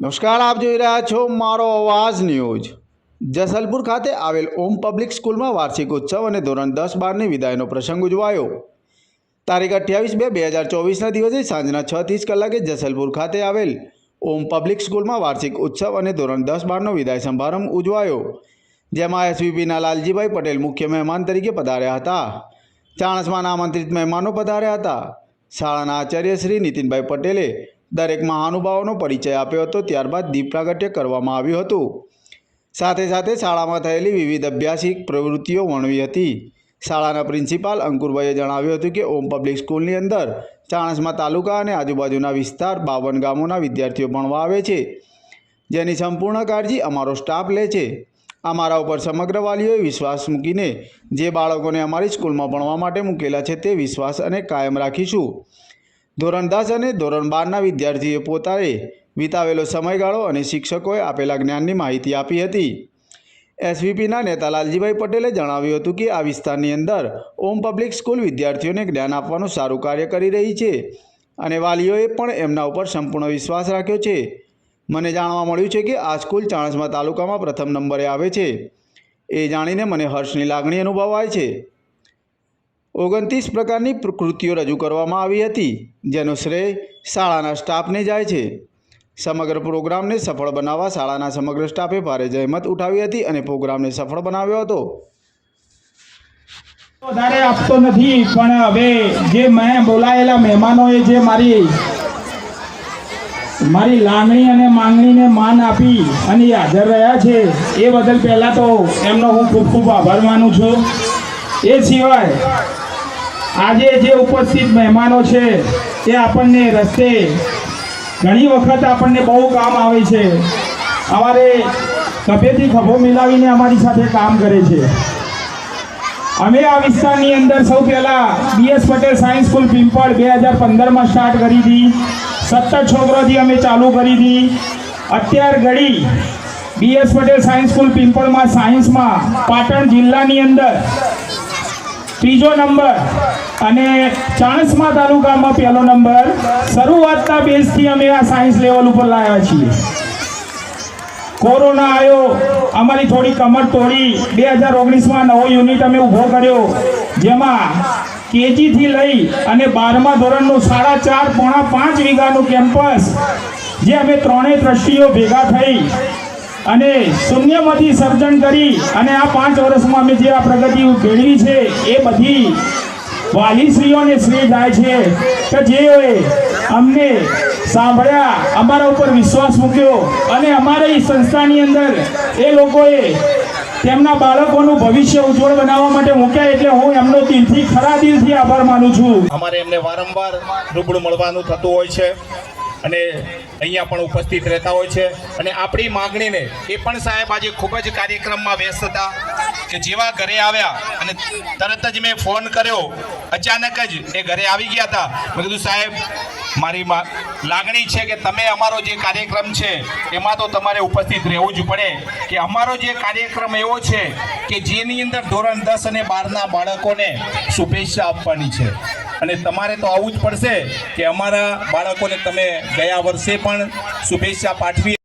નમસ્કાર, આપ જોઈ રહ્યા છો મારો અવાજ ન્યૂઝ. જસલપુર ખાતે આવેલ ઓમ પબ્લિક સ્કૂલમાં વાર્ષિક ઉત્સવ અને ધોરણ દસ બારની વિદાયનો પ્રસંગ ઉજવાયો. તારીખ અઠ્યાવીસ બે બે હજાર ચોવીસના દિવસે સાંજના છ ત્રીસ કલાકે જસલપુર ખાતે આવેલ ઓમ પબ્લિક સ્કૂલમાં વાર્ષિક ઉત્સવ અને ધોરણ દસ બારનો વિદાય સમારંભ ઉજવાયો, જેમાં એસવીપીના લાલજીભાઈ પટેલ મુખ્ય મહેમાન તરીકે પધાર્યા હતા ચાણસમાના આમંત્રિત મહેમાનો પધાર્યા હતા, શાળાના આચાર્ય શ્રી નીતિનભાઈ પટેલે દરેક મહાનુભાવોનો પરિચય આપ્યો હતો, ત્યારબાદ દીપ પ્રાગટ્ય કરવામાં આવ્યું હતું. સાથે સાથે શાળામાં થયેલી વિવિધ અભ્યાસિક પ્રવૃત્તિઓ વર્ણવી હતી. શાળાના પ્રિન્સિપાલ અંકુરભાઈએ જણાવ્યું હતું કે, ઓમ પબ્લિક સ્કૂલની અંદર ચાણસમાં તાલુકા અને આજુબાજુના વિસ્તાર બાવન ગામોના વિદ્યાર્થીઓ ભણવા આવે છે. જેની સંપૂર્ણ કાળજી અમારો સ્ટાફ લે છે. અમારા ઉપર સમગ્ર વાલીઓએ વિશ્વાસ મૂકીને, જે બાળકોને અમારી સ્કૂલમાં ભણવા માટે મૂકેલા છે તે વિશ્વાસ અને કાયમ રાખીશું. ધોરણ દસ અને ધોરણ બારના વિદ્યાર્થીએ પોતાએ વિતાવેલો સમયગાળો અને શિક્ષકોએ આપેલા જ્ઞાનની માહિતી આપી હતી. એસવીપીના નેતા લાલજીભાઈ પટેલે જણાવ્યું હતું કે આ વિસ્તારની અંદર ઓમ પબ્લિક સ્કૂલ વિદ્યાર્થીઓને જ્ઞાન આપવાનું સારું કાર્ય કરી રહી છે અને વાલીઓએ પણ એમના ઉપર સંપૂર્ણ વિશ્વાસ રાખ્યો છે. મને જાણવા મળ્યું છે કે આ સ્કૂલ ચાણસમા તાલુકામાં પ્રથમ નંબરે આવે છે. એ જાણીને મને હર્ષની લાગણી અનુભવાય છે. ઓગણત્રીસ પ્રકારની પ્રકૃતિઓ રજૂ કરવામાં આવી હતી, જેનો શ્રેય શાળાના સ્ટાફને જાય છે. સમગ્ર પ્રોગ્રામને સફળ બનાવવા શાળાના સમગ્ર સ્ટાફે ભારે જહેમત ઉઠાવી હતી અને પ્રોગ્રામને સફળ બનાવ્યો હતો. વધારે આપતો નથી, પણ હવે જે મેં બોલાયેલા મહેમાનોએ જે મારી મારી લાગણી અને માંગણીને માન આપી અને હાજર રહ્યા છે, એ બદલ પહેલાં તો એમનો હું ખૂબ ખૂબ આભાર માનું છું. એ સિવાય આજે જે ઉપસ્થિત મહેમાનો છે, એ આપણને રસ્તે ઘણી વખત આપણને બહુ કામ આવે છે. અમારે તબેથી ખભો મિલાવીને અમારી સાથે કામ કરે છે. અમે આ વિસ્તારની અંદર સૌ પહેલાં BS Patel science school Pimpal બે હજાર પંદરમાં સ્ટાર્ટ કરી હતી. સત્તર છોકરોથી અમે ચાલુ કરી હતી. અત્યાર ઘડી બીએસ પટેલ સાયન્સ સ્કૂલ પિંપળમાં સાયન્સમાં પાટણ જિલ્લાની અંદર ત્રીજો નંબર અને ચાણસમા તાલુકામાં પહેલો નંબર. શરૂઆતના બેઝથી અમે આ સાયન્સ લેવલ ઉપર લાવ્યા છીએ. કોરોના આવ્યો, અમારી થોડી કમર તોડી. બે હજાર ઓગણીસમાં નવો યુનિટ અમે ઊભો કર્યો, જેમાં કેજીથી લઈ અને બારમા ધોરણનું સાડા ચાર પોણા પાંચ વીઘાનું કેમ્પસ જે અમે ત્રણેય દ્રષ્ટિઓ ભેગા થઈ અને શૂન્યમાંથી સર્જન કરી અને આ પાંચ વર્ષમાં અમે જે આ પ્રગતિ મેળવી છે, એ બધી વાલીશ્રીઓને શ્રી જાય છે. કે જેઓએ અમને સાંભળ્યા, અમારા ઉપર વિશ્વાસ મૂક્યો અને અમારી સંસ્થાની અંદર એ લોકોએ તેમના બાળકોનું ભવિષ્ય ઉજ્જવળ બનાવવા માટે મૂક્યા એટલે હું એમનો દિલથી, ખરા દિલથી આભાર માનું છું. અમારે એમને વારંવાર રૂબરૂ મળવાનું થતું હોય છે. અને અહીંયા પણ ઉપસ્થિત રહેતા હોય છે. અને આપણી માગણીને એ પણ સાહેબ આજે ખૂબ જ કાર્યક્રમમાં વ્યસ્ત હતા કે જેવા ઘરે આવ્યા અને તરત જ મેં ફોન કર્યો. અચાનક જ એ ઘરે આવી ગયા હતા. મેં કીધું, સાહેબ, મારી લાગણી છે કે તમે અમારો જે કાર્યક્રમ છે, એમાં તો તમારે ઉપસ્થિત રહેવું જ પડે. કે અમારો જે કાર્યક્રમ એવો છે કે જેની અંદર ધોરણ દસ અને બારના બાળકોને શુભેચ્છા આપવાની છે. અને તમારે તો આવવું જ પડશે કે અમારા બાળકોને તમે ગયા વર્ષે પણ શુભેચ્છા પાઠવી